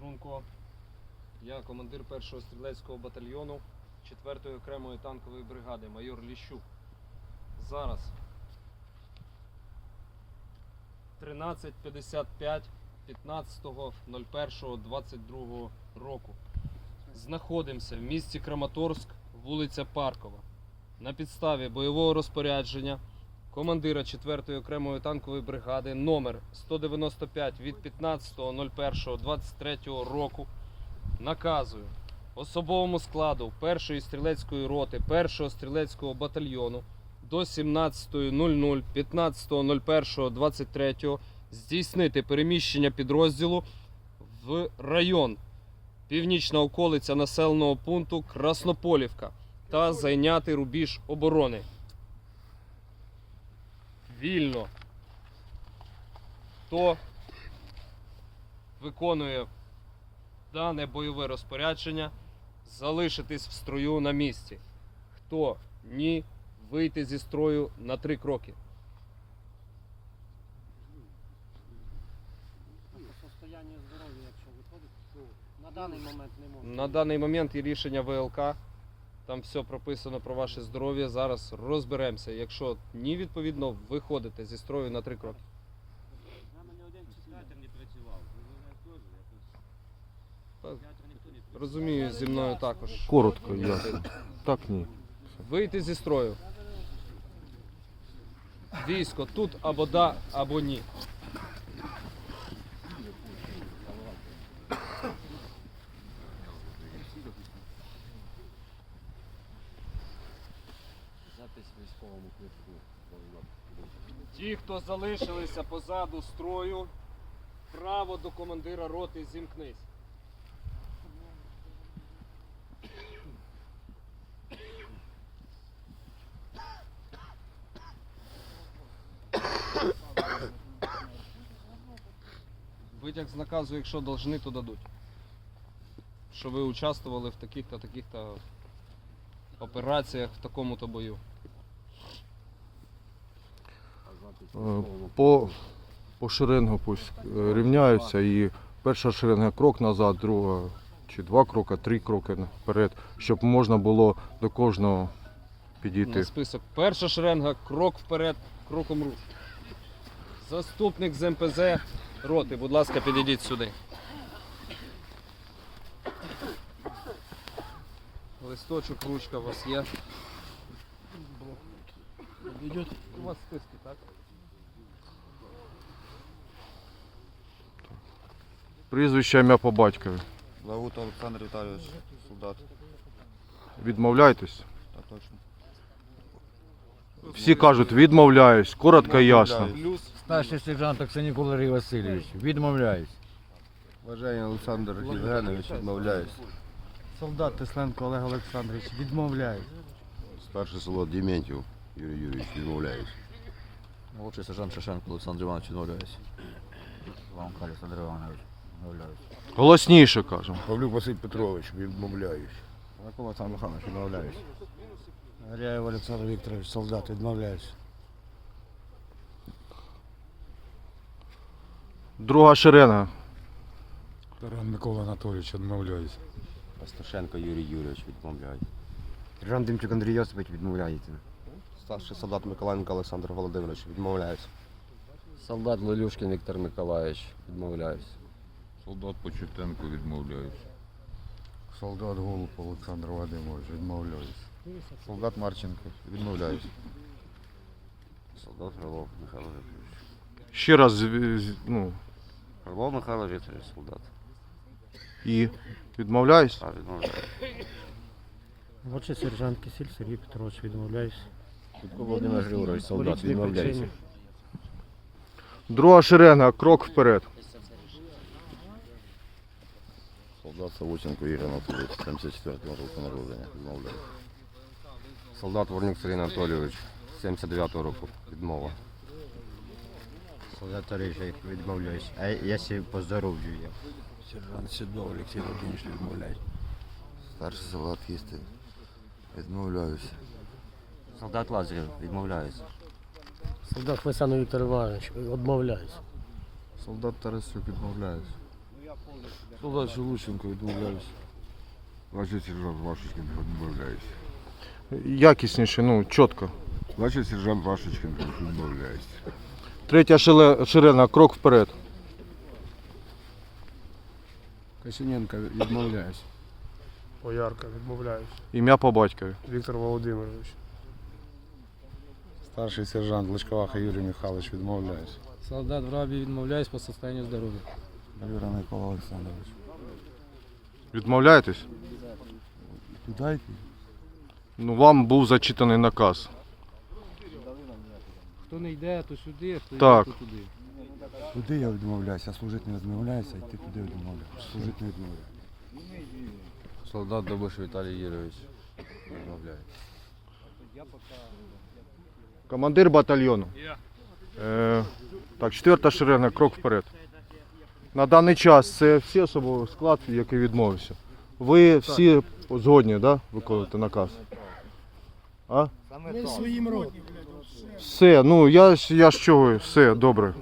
Струнко. Я командир першого стрілецького батальйону 4-ї окремої танкової бригади, майор Ліщук. Зараз 13.55 15.01.22 року. Знаходимося в місті Краматорськ, вулиця Паркова. На підставі бойового розпорядження командира 4-ї окремої танкової бригади номер 195 від 15.01.23 року наказую особовому складу 1-ї стрілецької роти 1-го стрілецького батальйону до 17.00 15.01.23 здійснити переміщення підрозділу в район північна околиця населеного пункту Краснополівка та зайняти рубіж оборони. Вільно. Хто виконує дане бойове розпорядження, залишитись в строю на місці. Хто ні, вийти зі строю на три кроки. На даний момент не можна. На даний момент є рішення ВЛК. Там все прописано про ваше здоров'я. Зараз розберемося. Якщо ні, відповідно, виходите зі строю на три кроки. Нами не один психіатр не працював. Ви теж. Так. Психіатр ніхто не працював. Розумію, зі мною також. Коротко, ясно. Так ні. Вийти зі строю. Військо тут або да, або ні. Запись в військовому квитку. Ті, хто залишилися позаду строю, право до командира роти зімкнись. Витяг з наказу, якщо должны, то дадуть. Що ви участвували в таких-то таких-то операціях в такому-то бою. По, по шеренгу пусть е, рівняються і перша шеренга крок назад, друга чи два кроки, три кроки вперед, щоб можна було до кожного підійти. На список. Перша шеренга, крок вперед, кроком руш. Заступник з МПЗ роти, будь ласка, підійдіть сюди. Листочок, ручка у вас є. У вас списки, так? Прізвище ім'я по батькові. Лавута Олександр Віталійович, солдат. Відмовляйтесь. Так точно. Всі кажуть, відмовляюсь, коротко і ясно. Плюс Старший сержант Оксанік Валерій Васильович, відмовляюсь. Бажання Олександр Євгенович, відмовляюсь. Солдат Тесленко Олег Олександрович, відмовляю. Старший солдат Дементьєв Юрій Юрійович, відмовляюсь. Молодший сержант Шишенко Олександр Іванович, відмовляюсь. Вам Олександр Іванович, відмовляюсь. Голосніше кажемо. Павлюк Василь Петрович, відмовляюсь. Микола Олександр Михайлович, відмовляюсь. Горяєв Олександр Вікторович, солдат, відмовляюсь. Друга шеренга. Таран Микола Анатолійович, відмовляюсь. Осташенко Юрій Юрійович, відмовляюсь. Сержант Демчук Андрій Йосипович відмовляється. Старший солдат Миколаєнко Олександр Володимирович, відмовляюсь. Солдат Лелюшкін Віктор Миколаївич, відмовляюсь. Солдат Почутенко відмовляюсь. Солдат Голуб Олександр Вадимович, відмовляюсь. Солдат Марченко, відмовляюсь. Солдат Фролов Михайло Вікторович. Ще раз з- з- ну, Фролов Михайло Вікторович, солдат. і відмовляюсь. А, відмовляюсь. Молодший сержант Кисіль Сергій Петрович, відмовляюсь. Кутко Володимир Григорович, солдат, відмовляюся. причини. Друга шеренга, крок вперед. Солдат Савученко Ігор Анатолійович, 74 року народження, відмовляюсь. Солдат Ворнюк Сергій Анатолійович, 79-го року, відмова. Солдат Орижик, відмовляюсь. А якщо по здоров'ю я? Сержант Сідов Олексій Володимирович, відмовляюсь. Старший солдат їсти, відмовляюсь. Солдат Лазарів, відмовляюсь. Солдат Фесанов Віктор Іванович, відмовляюсь. Солдат Тарасюк, відмовляюсь. Солдат Шелущенко відмовляюсь. Значить сержант Вашечкин відмовляюсь. Якісніше, ну, чітко. Значить сержант Вашечкин відмовляюсь. Третя шиле- ширина, крок вперед. Косиненко відмовляюсь. Боярка, відмовляюсь. Ім'я по батькові. Віктор Володимирович. Старший сержант Личковаха Юрій Михайлович відмовляюсь. Солдат в рабі відмовляюсь по состоянию здоров'я. Юра Микола Олександрович. Відмовляєтесь? Туди йти? Ну, вам був зачитаний наказ. Хто не йде, то сюди, хто Так. йде, то туди. Туди я відмовляюся, а служити не відмовляюся, йти туди відмовляюся. Служити не відмовляюся. Солдат Добыш Виталий Юрьевич. Відмовляюсь. Командир батальйону. Е, так, четверта ширина, крок вперед. На даний час це всі особовий склад, який відмовився. Ви всі згодні, да, виконувати наказ? А? Ми своїм родом. Все, ну я ж я з чого, все, добре.